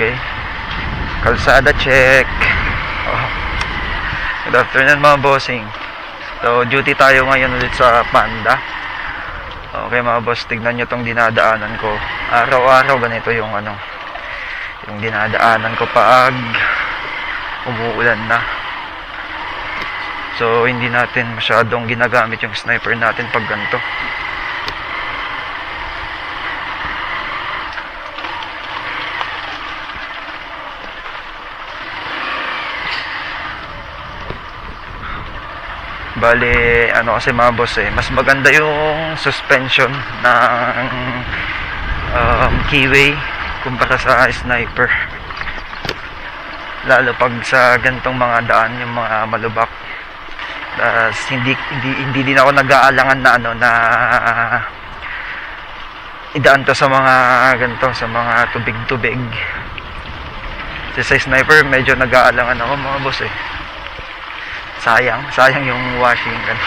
Okay. Kalsada check. Oh. Good afternoon mga bossing. So, duty tayo ngayon ulit sa Panda. Okay mga boss, tignan nyo tong dinadaanan ko. Araw-araw ganito yung ano, yung dinadaanan ko pag umuulan na. So, hindi natin masyadong ginagamit yung sniper natin pag ganito. Bale, ano kasi mga boss eh, mas maganda yung suspension ng um, keyway kumpara sa sniper. Lalo pag sa gantong mga daan, yung mga malubak. Tas hindi, hindi, hindi din ako nag-aalangan na ano na idaan to sa mga ganito, sa mga tubig-tubig. Kasi sa sniper, medyo nag-aalangan ako mga boss eh sayang. Sayang yung washing kan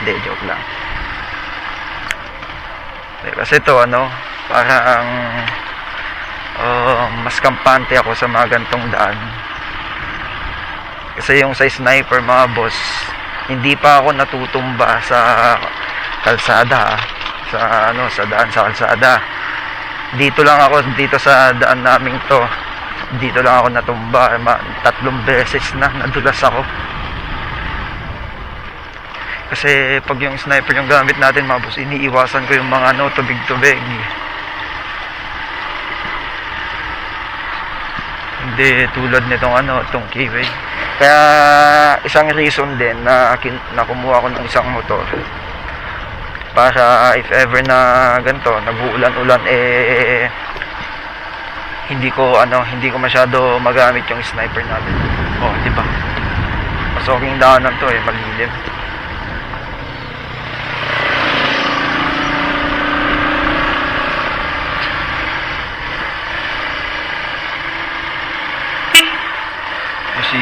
hindi joke lang. Kasi ito ano parang uh, mas kampante ako sa mga gantong daan. Kasi yung sa sniper mga boss hindi pa ako natutumba sa kalsada sa ano sa daan sa kalsada. Dito lang ako dito sa daan naming to. Dito lang ako natumba. Tatlong beses na nadulas ako kasi pag yung sniper yung gamit natin mga boss, iniiwasan ko yung mga ano, tubig-tubig. Hindi tulad nitong ano, itong keyway. Kaya isang reason din na, kin, na kumuha ko ng isang motor. Para if ever na ganito, nag-uulan-ulan eh hindi ko ano, hindi ko masyado magamit yung sniper natin. Oh, di ba? Pasoking daanan to eh, malilim.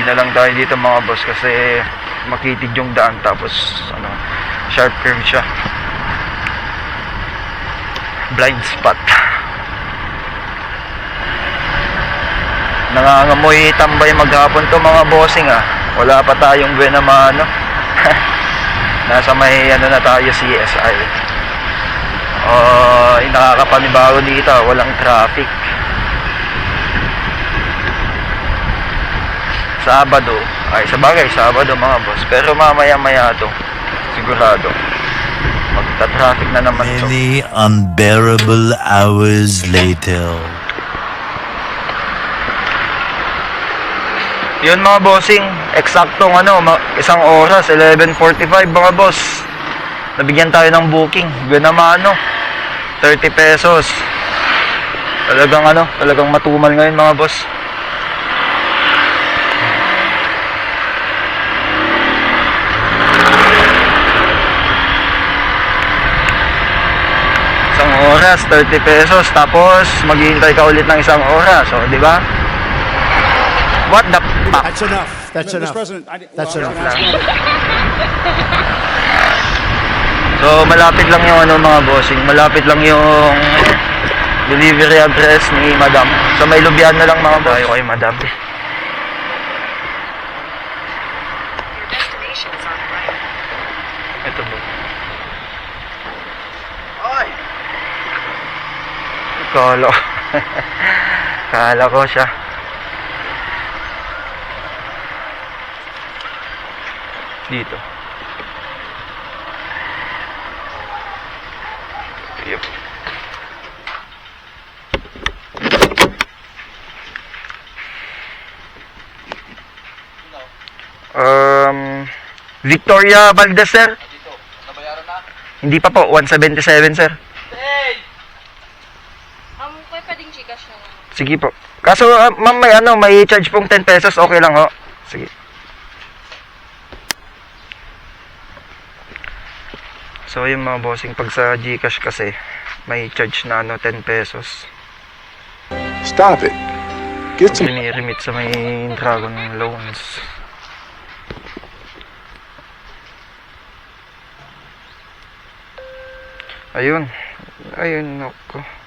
Busina lang tayo dito mga boss kasi makitid yung daan tapos ano, sharp curve siya. Blind spot. Nangangamoy tambay maghapon to mga bossing ah. Wala pa tayong buena mano. Nasa may ano na tayo CSI. Oh, uh, nakakapanibago dito, walang traffic. Sabado. Ay, sa bagay, Sabado mga boss. Pero mamaya-maya to. Sigurado. Magta-traffic na naman to. Many unbearable hours later. Yun mga bossing, eksaktong ano, isang oras, 11.45 mga boss. Nabigyan tayo ng booking. Ganamano. 30 pesos. Talagang ano, talagang matumal ngayon mga boss. Isang oras, 30 pesos. Tapos, maghihintay ka ulit ng isang oras. O, di ba? What the fuck? That's enough. That's Mr. enough. President, I, didn't- That's enough. So, malapit lang yung ano mga bossing. Malapit lang yung delivery address ni Madam. Sa may lubyan na lang mga boss. Tayo kay Madam. Ito po. Kala ko. Kala ko siya. Dito. Yep. Um, Victoria Valdez, sir. Hindi pa po, 177, sir. Um, pwede pwedeng Gcash na lang. Sige po. Kaso, ah, ma'am, may ano, may charge pong 10 pesos, okay lang ho. Sige. So, yung mga bossing, pag sa Gcash kasi, may charge na ano, 10 pesos. Stop it. Get some. Piniremit sa may Dragon Loans. Ayun. Ayun, ako.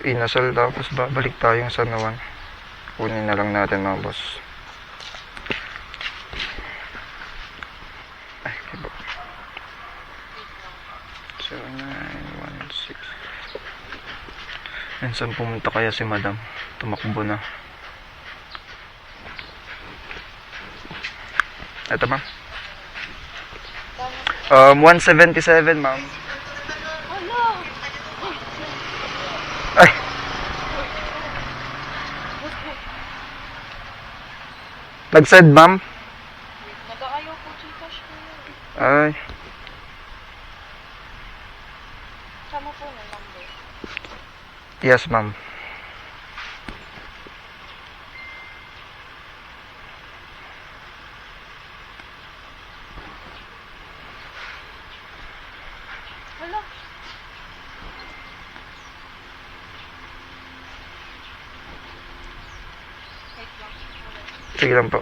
Inasal tapos babalik tayong San Juan. Kunin na lang natin mga boss. Ay, iba. 0916 Yan, saan pumunta kaya si madam? Tumakbo na. Ito ma'am. Um, 177 ma'am. Nag-send ma'am? Nag-aayaw po Gcash yun. Ay, Sama po ng number. yes ma'am. Sige lang po.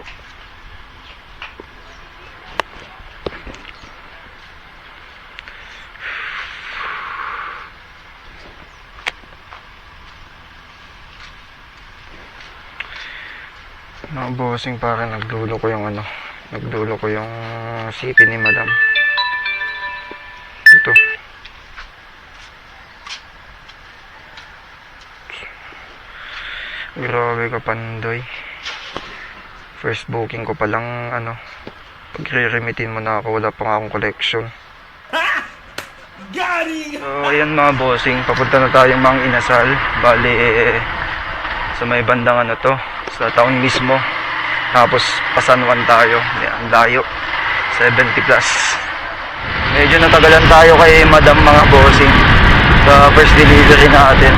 Mga bossing parang nagdulo ko yung ano, nagdulo ko yung sipi ni madam. Ito. Grabe ka pandoy. First booking ko pa lang, ano, pag re-remitin mo na ako, wala pa nga akong collection. So, ayan mga bossing, papunta na tayo mga inasal. Bali, eh, sa may bandang ano to, sa town mismo. Tapos, pasan one tayo. Ang layo. 70 plus. Medyo natagalan tayo kay madam mga bossing sa first delivery natin.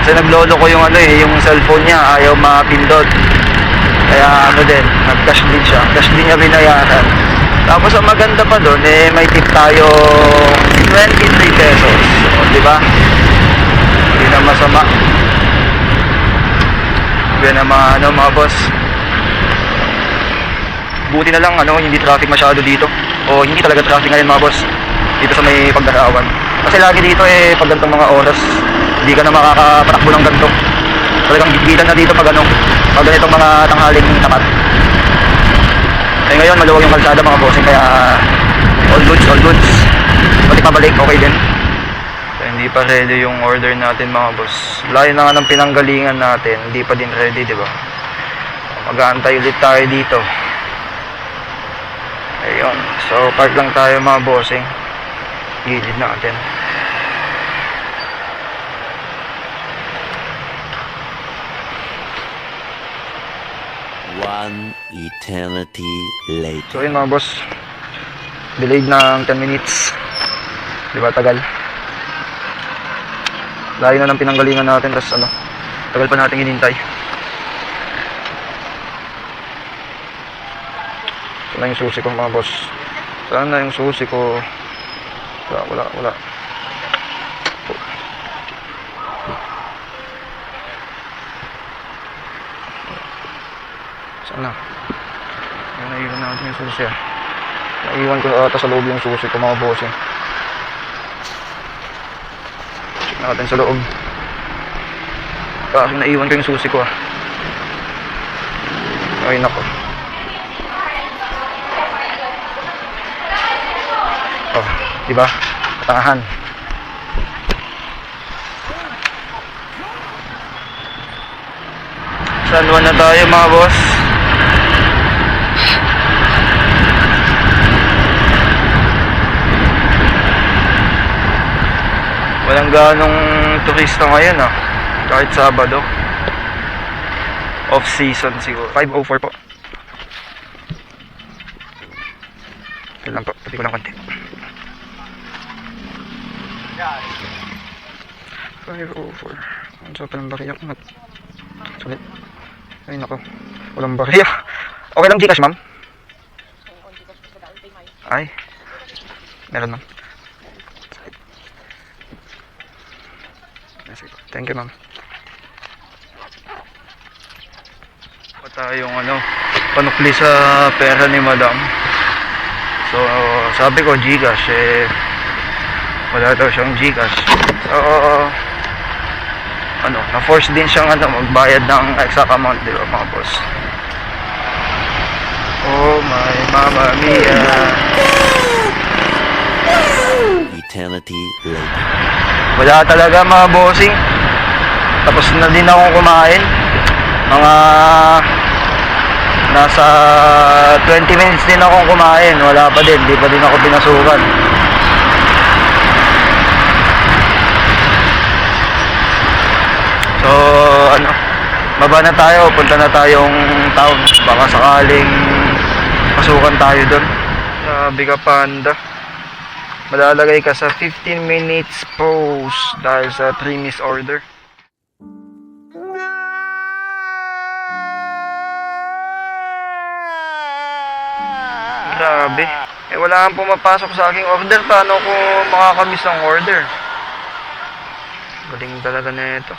Kasi naglolo ko yung ano eh, yung cellphone niya, ayaw mapindot. Kaya ano din, nag-cash din siya. Cash din niya binayaran. Tapos ang maganda pa doon, eh, may tip tayo 23 pesos. O, di ba? Hindi na masama. Yan ang mga, ano, mga boss. Buti na lang, ano, hindi traffic masyado dito. O, hindi talaga traffic ngayon, mga boss. Dito sa may pagdarawan. Kasi lagi dito, eh, pag ganitong mga oras, hindi ka na makakapatakbo ng ganito. Talagang gitgitan na dito pag ano, pag ganitong mga tanghaling tapat. Eh ngayon maluwag yung kalsada mga bossing kaya all goods, all goods. Pati pabalik, okay din. So, hindi pa ready yung order natin mga boss. Layo na nga ng pinanggalingan natin, hindi pa din ready, di ba? Mag-aantay ulit tayo dito. Ayun. So, park lang tayo mga bossing. Gilid natin. One eternity later. So yun mga boss. Delayed ng 10 minutes. Di ba tagal? Layo na ng pinanggalingan natin tapos ano, tagal pa natin hinintay. Sana yung susi ko mga boss. Sana yung susi ko. Wala, wala, wala. Sana. Ayun, naiwan natin yung susi ah. Naiwan ko ata sa loob yung susi ko mga boss eh. Check natin sa loob. Kasi naiwan ko yung susi ko ah. Ay nako. Oh, di ba? Katangahan. San Juan na tayo mga boss. Walang ganong turista ngayon ah. Kahit Sabado. Off season siguro. 504 po. Ito lang po. Pati ko lang konti. 504. Ang sa palang bariya ko. Sulit. Ay nako. Walang bariya. Okay lang Gcash ma'am? Ay. Meron ma'am. Sige po. Thank you, ma'am. Pa tayong ano, panukli sa pera ni madam. So, sabi ko, Gcash, eh, wala daw siyang Gcash. So, na-force din siyang ano, magbayad ng exact amount, di ba mga boss? Oh my mama mia. Eternity later. Wala talaga mga bossing. Tapos na din akong kumain. Mga nasa 20 minutes din akong kumain. Wala pa din, di pa din ako pinasukan. So, ano, baba na tayo, punta na tayong town. Baka sakaling pasukan tayo doon. Sabi ka panda. Malalagay ka sa 15 minutes pause dahil sa 3 miss order. Grabe. Eh wala kang pumapasok sa aking order. Paano ko makakamiss ang order? Galing talaga na ito.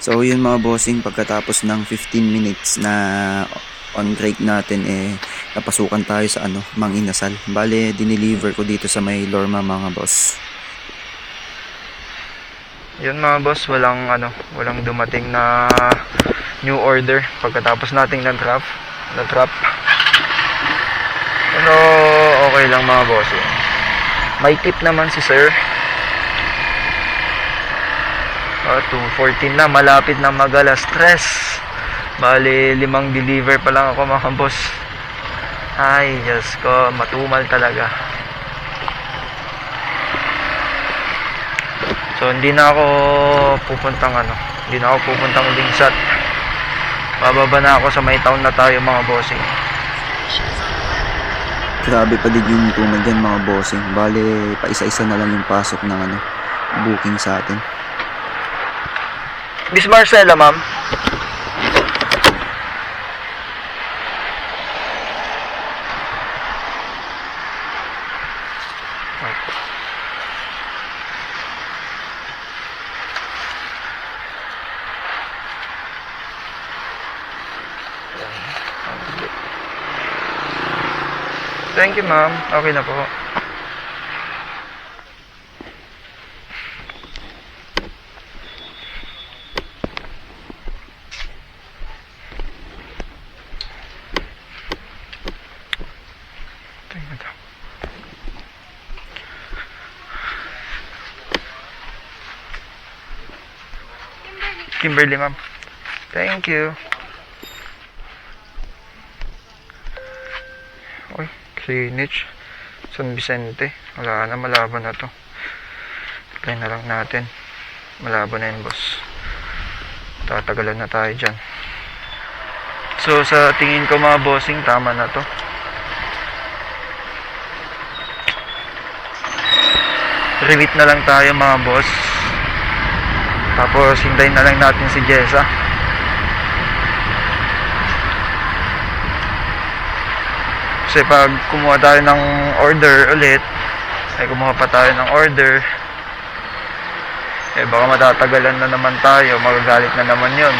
So yun mga bossing, pagkatapos ng 15 minutes na on break natin eh napasukan tayo sa ano, Mang Inasal. Bale, dineliver ko dito sa may Lorma mga boss. Yun mga boss, walang ano, walang dumating na new order pagkatapos nating na-drop. Na-drop. Pero okay lang mga boss. eh. May tip naman si sir. Ah, 2.14 na, malapit na magala stress. Bali, limang deliver pa lang ako mga boss. Ay, Diyos ko, matumal talaga. So hindi na ako pupuntang ano, hindi na ako pupuntang Lingsat. Bababa na ako sa may town na tayo mga bossing. Grabe pa din yung tunog dyan mga bossing. Bale, pa isa-isa na lang yung pasok ng ano, booking sa atin. Miss Marcela, ma'am. Thank you, ma'am. Okay na po. Kimberly, ma'am. Thank you. Uy, Greenwich. San Vicente. Wala na, malaban na to. Try na lang natin. Malaban na yun, boss. Tatagalan na tayo dyan. So, sa tingin ko mga bossing, tama na to. Revit na lang tayo mga boss. Tapos, hintayin na lang natin si Jessa. Kasi pag kumuha tayo ng order ulit, ay kumuha pa tayo ng order, eh baka matatagalan na naman tayo, magagalit na naman yon